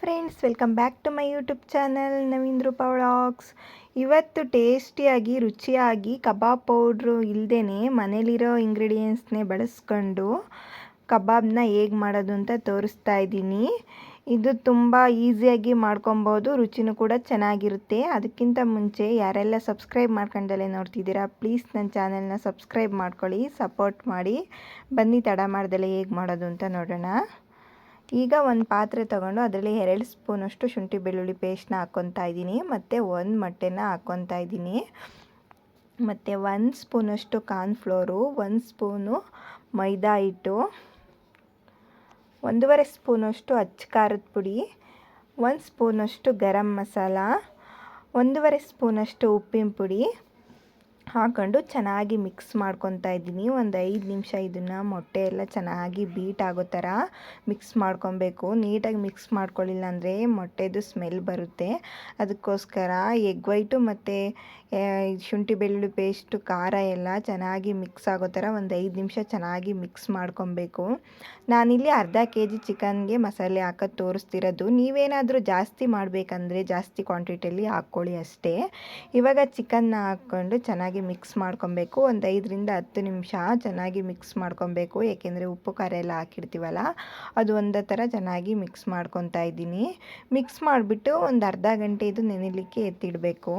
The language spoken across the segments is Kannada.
Friends, welcome back to my YouTube channel Naveen Roopa vlogs. ಇವತ್ತು ಟೇಸ್ಟಿಯಾಗಿ, ರುಚಿಯಾಗಿ ಕಬಾಬ್ ಪೌಡ್ರು ಇಲ್ಲದೇ ಮನೇಲಿರೋ ಇಂಗ್ರೀಡಿಯೆಂಟ್ಸ್ನೇ ಬಳಸ್ಕೊಂಡು ಕಬಾಬ್ನ ಹೇಗೆ ಮಾಡೋದು ಅಂತ ತೋರಿಸ್ತಾ ಇದ್ದೀನಿ. ಇದು ತುಂಬ ಈಸಿಯಾಗಿ ಮಾಡ್ಕೊಬೋದು, ರುಚಿನೂ ಕೂಡ ಚೆನ್ನಾಗಿರುತ್ತೆ. ಅದಕ್ಕಿಂತ ಮುಂಚೆ ಯಾರೆಲ್ಲ ಸಬ್ಸ್ಕ್ರೈಬ್ ಮಾಡ್ಕೊಂಡಲ್ಲೇ ನೋಡ್ತಿದ್ದೀರಾ, ಪ್ಲೀಸ್ ನನ್ನ ಚಾನೆಲ್ನ ಸಬ್ಸ್ಕ್ರೈಬ್ ಮಾಡ್ಕೊಳ್ಳಿ, ಸಪೋರ್ಟ್ ಮಾಡಿ. ಬನ್ನಿ, ತಡ ಮಾಡ್ದಲೆ ಹೇಗೆ ಮಾಡೋದು ಅಂತ ನೋಡೋಣ. ಈಗ ಒಂದು ಪಾತ್ರೆ ತಗೊಂಡು ಅದರಲ್ಲಿ ಎರಡು ಸ್ಪೂನಷ್ಟು ಶುಂಠಿ ಬೆಳ್ಳುಳ್ಳಿ ಪೇಸ್ಟ್ನ ಹಾಕ್ಕೊತಾ ಇದ್ದೀನಿ, ಮತ್ತು ಒಂದು ಮೊಟ್ಟೆನ ಹಾಕ್ಕೊತಾ ಇದ್ದೀನಿ. ಮತ್ತು ಒಂದು ಸ್ಪೂನಷ್ಟು ಕಾರ್ನ್ಫ್ಲೋರು ಒಂದು ಸ್ಪೂನು ಮೈದಾ ಹಿಟ್ಟು, ಒಂದೂವರೆ ಸ್ಪೂನಷ್ಟು ಅಚ್ಚ ಖಾರದ ಪುಡಿ, ಒಂದು ಸ್ಪೂನಷ್ಟು ಗರಂ ಮಸಾಲ, ಒಂದೂವರೆ ಸ್ಪೂನಷ್ಟು ಉಪ್ಪಿನ ಪುಡಿ ಹಾಕೊಂಡು ಚೆನ್ನಾಗಿ ಮಿಕ್ಸ್ ಮಾಡ್ಕೊತಾ ಇದ್ದೀನಿ. ಒಂದು ಐದು ನಿಮಿಷ ಇದನ್ನು ಮೊಟ್ಟೆ ಎಲ್ಲ ಚೆನ್ನಾಗಿ ಬೀಟ್ ಆಗೋ ಥರ ಮಿಕ್ಸ್ ಮಾಡ್ಕೊಬೇಕು. ನೀಟಾಗಿ ಮಿಕ್ಸ್ ಮಾಡ್ಕೊಳ್ಳಿಲ್ಲ ಅಂದರೆ ಮೊಟ್ಟೆದು ಸ್ಮೆಲ್ ಬರುತ್ತೆ. ಅದಕ್ಕೋಸ್ಕರ ಎಗ್ ವೈಟು ಮತ್ತು ಶುಂಠಿ ಬೆಳ್ಳುಳ್ಳಿ ಪೇಸ್ಟು, ಖಾರ ಎಲ್ಲ ಚೆನ್ನಾಗಿ ಮಿಕ್ಸ್ ಆಗೋ ಥರ ಒಂದು ಐದು ನಿಮಿಷ ಚೆನ್ನಾಗಿ ಮಿಕ್ಸ್ ಮಾಡ್ಕೊಬೇಕು. ನಾನಿಲ್ಲಿ ಅರ್ಧ ಕೆ ಜಿ ಚಿಕನ್ಗೆ ಮಸಾಲೆ ಹಾಕೋದು ತೋರಿಸ್ತಿರೋದು. ನೀವೇನಾದರೂ ಜಾಸ್ತಿ ಮಾಡಬೇಕಂದ್ರೆ ಜಾಸ್ತಿ ಕ್ವಾಂಟಿಟಿಯಲ್ಲಿ ಹಾಕ್ಕೊಳ್ಳಿ ಅಷ್ಟೇ. ಇವಾಗ ಚಿಕನ್ನ ಹಾಕ್ಕೊಂಡು ಚೆನ್ನಾಗಿ ಮಿಕ್ಸ್ ಮಾಡ್ಕೊಬೇಕು. ಒಂದು ಐದರಿಂದ ಹತ್ತು ನಿಮಿಷ ಚೆನ್ನಾಗಿ ಮಿಕ್ಸ್ ಮಾಡ್ಕೊಬೇಕು. ಏಕೆಂದರೆ ಉಪ್ಪು, ಖಾರ ಎಲ್ಲ ಹಾಕಿರ್ತೀವಲ್ಲ, ಅದು ಒಂದೇ ಥರ ಚೆನ್ನಾಗಿ ಮಿಕ್ಸ್ ಮಾಡ್ಕೊತಾ ಇದ್ದೀನಿ. ಮಿಕ್ಸ್ ಮಾಡಿಬಿಟ್ಟು ಒಂದು ಅರ್ಧ ಗಂಟೆ ಇದು ನೆನೆಲಿಕ್ಕೆ ಎತ್ತಿಡಬೇಕು.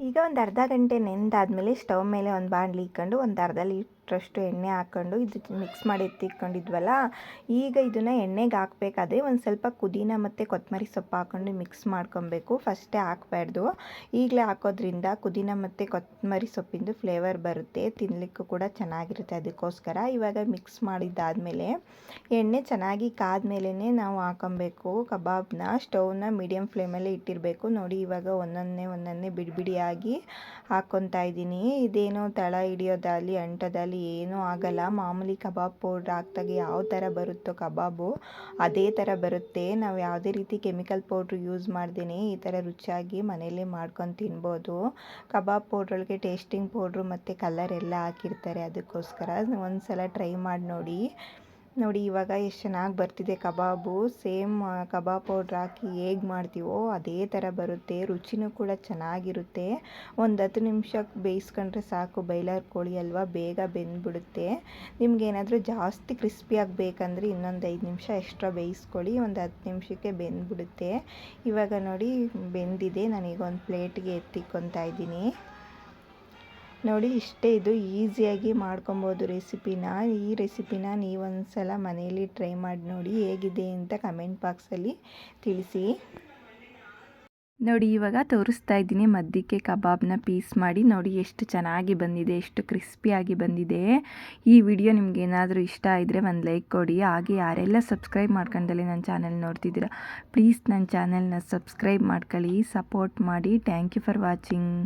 ಈಗ ಒಂದು ಅರ್ಧ ಗಂಟೆ ನೆಂದಾದಮೇಲೆ ಸ್ಟವ್ ಮೇಲೆ ಒಂದು ಬಾಣಲಿ ಇಕ್ಕೊಂಡು ಒಂದು ಅರ್ಧ ಲೀಟ್ರಷ್ಟು ಎಣ್ಣೆ ಹಾಕ್ಕೊಂಡು ಇದು ಮಿಕ್ಸ್ ಮಾಡಿ ಎತ್ತಿಟ್ಕೊಂಡಿದ್ವಲ್ಲ, ಈಗ ಇದನ್ನು ಎಣ್ಣೆಗೆ ಹಾಕ್ಬೇಕಾದ್ರೆ ಒಂದು ಸ್ವಲ್ಪ ಪುದೀನ ಮತ್ತು ಕೊತ್ತಂಬರಿ ಸೊಪ್ಪು ಹಾಕ್ಕೊಂಡು ಮಿಕ್ಸ್ ಮಾಡ್ಕೊಬೇಕು. ಫಸ್ಟೇ ಹಾಕ್ಬಾರ್ದು. ಈಗಲೇ ಹಾಕೋದ್ರಿಂದ ಪುದೀನ ಮತ್ತು ಕೊತ್ತಂಬರಿ ಸೊಪ್ಪಿಂದು ಫ್ಲೇವರ್ ಬರುತ್ತೆ. ತಿನ್ನಲಿಕ್ಕೂ ಕೂಡ ಚೆನ್ನಾಗಿರುತ್ತೆ ಅದಕ್ಕೋಸ್ಕರ. ಇವಾಗ ಮಿಕ್ಸ್ ಮಾಡಿದ್ದಾದಮೇಲೆ ಎಣ್ಣೆ ಚೆನ್ನಾಗಿ ಕಾದ್ಮೇಲೆ ನಾವು ಹಾಕೊಬೇಕು. ಕಬಾಬ್ನ ಸ್ಟವ್ನ ಮೀಡಿಯಮ್ ಫ್ಲೇಮಲ್ಲಿ ಇಟ್ಟಿರಬೇಕು. ನೋಡಿ ಇವಾಗ ಒಂದೊಂದೇ ಒಂದೊಂದೇ ಬಿಡಿಬಿಡಿಯಾಗಿ ಆಗಿ ಹಾಕ್ಕೊತಾ ಇದ್ದೀನಿ. ಇದೇನು ತಳ ಹಿಡಿಯೋದಾಗಲಿ, ಅಂಟೋದಾಗಲಿ ಏನೂ ಆಗಲ್ಲ. ಮಾಮೂಲಿ ಕಬಾಬ್ ಪೌಡ್ರ್ ಹಾಕ್ದಾಗ ಯಾವ ಥರ ಬರುತ್ತೋ ಕಬಾಬು, ಅದೇ ಥರ ಬರುತ್ತೆ. ನಾವು ಯಾವುದೇ ರೀತಿ ಕೆಮಿಕಲ್ ಪೌಡ್ರ್ ಯೂಸ್ ಮಾಡ್ದೇ ಈ ಥರ ರುಚಿಯಾಗಿ ಮನೆಯಲ್ಲೇ ಮಾಡ್ಕೊಂಡು ತಿನ್ಬೋದು. ಕಬಾಬ್ ಪೌಡ್ರೊಳಗೆ ಟೇಸ್ಟಿಂಗ್ ಪೌಡ್ರು ಮತ್ತು ಕಲರ್ ಎಲ್ಲ ಹಾಕಿರ್ತಾರೆ. ಅದಕ್ಕೋಸ್ಕರ ಒಂದು ಸಲ ಟ್ರೈ ಮಾಡಿ ನೋಡಿ. ನೋಡಿ, ಇವಾಗ ಎಷ್ಟು ಚೆನ್ನಾಗಿ ಬರ್ತಿದೆ ಕಬಾಬು. ಸೇಮ್ ಕಬಾಬ್ ಪೌಡ್ರ್ ಹಾಕಿ ಹೇಗೆ ಮಾಡ್ತೀವೋ ಅದೇ ಥರ ಬರುತ್ತೆ. ರುಚಿನೂ ಕೂಡ ಚೆನ್ನಾಗಿರುತ್ತೆ. ಒಂದು ಹತ್ತು ನಿಮಿಷ ಬೇಯಿಸ್ಕೊಂಡ್ರೆ ಸಾಕು. ಬೈಲರ್ ಕೋಳಿ ಅಲ್ವಾ, ಬೇಗ ಬೆಂದ್ಬಿಡುತ್ತೆ. ನಿಮ್ಗೇನಾದರೂ ಜಾಸ್ತಿ ಕ್ರಿಸ್ಪಿಯಾಗಿ ಆಗಬೇಕಂದ್ರೆ ಇನ್ನೊಂದು ಐದು ನಿಮಿಷ ಎಕ್ಸ್ಟ್ರಾ ಬೇಯಿಸ್ಕೊಳ್ಳಿ. ಒಂದು ಹತ್ತು ನಿಮಿಷಕ್ಕೆ ಬೆಂದ್ಬಿಡುತ್ತೆ. ಇವಾಗ ನೋಡಿ, ಬೆಂದಿದೆ. ನಾನೀಗ ಒಂದು ಪ್ಲೇಟ್ಗೆ ಎತ್ತಿಕ್ಕೊತಾ ಇದ್ದೀನಿ. ನೋಡಿ, ಇಷ್ಟೇ ಇದು ಈಸಿಯಾಗಿ ಮಾಡ್ಕೊಬೋದು ರೆಸಿಪಿನ. ಈ ರೆಸಿಪಿನ ನೀವೊಂದು ಸಲ ಮನೆಯಲ್ಲಿ ಟ್ರೈ ಮಾಡಿ ನೋಡಿ ಹೇಗಿದೆ ಅಂತ ಕಮೆಂಟ್ ಬಾಕ್ಸಲ್ಲಿ ತಿಳಿಸಿ. ನೋಡಿ, ಇವಾಗ ತೋರಿಸ್ತಾ ಇದ್ದೀನಿ ಮಧ್ಯಕ್ಕೆ ಕಬಾಬ್ನ ಪೀಸ್ ಮಾಡಿ. ನೋಡಿ, ಎಷ್ಟು ಚೆನ್ನಾಗಿ ಬಂದಿದೆ, ಎಷ್ಟು ಕ್ರಿಸ್ಪಿಯಾಗಿ ಬಂದಿದೆ. ಈ ವಿಡಿಯೋ ನಿಮ್ಗೆ ಏನಾದರೂ ಇಷ್ಟ ಇದ್ದರೆ ಒಂದು ಲೈಕ್ ಕೊಡಿ. ಹಾಗೆ ಯಾರೆಲ್ಲ ಸಬ್ಸ್ಕ್ರೈಬ್ ಮಾಡ್ಕೊಂಡಲ್ಲಿ ನನ್ನ ಚಾನಲ್ ನೋಡ್ತಿದ್ದೀರಾ, ಪ್ಲೀಸ್ ನನ್ನ ಚಾನಲ್ನ ಸಬ್ಸ್ಕ್ರೈಬ್ ಮಾಡ್ಕೊಳ್ಳಿ, ಸಪೋರ್ಟ್ ಮಾಡಿ. Thank you for watching.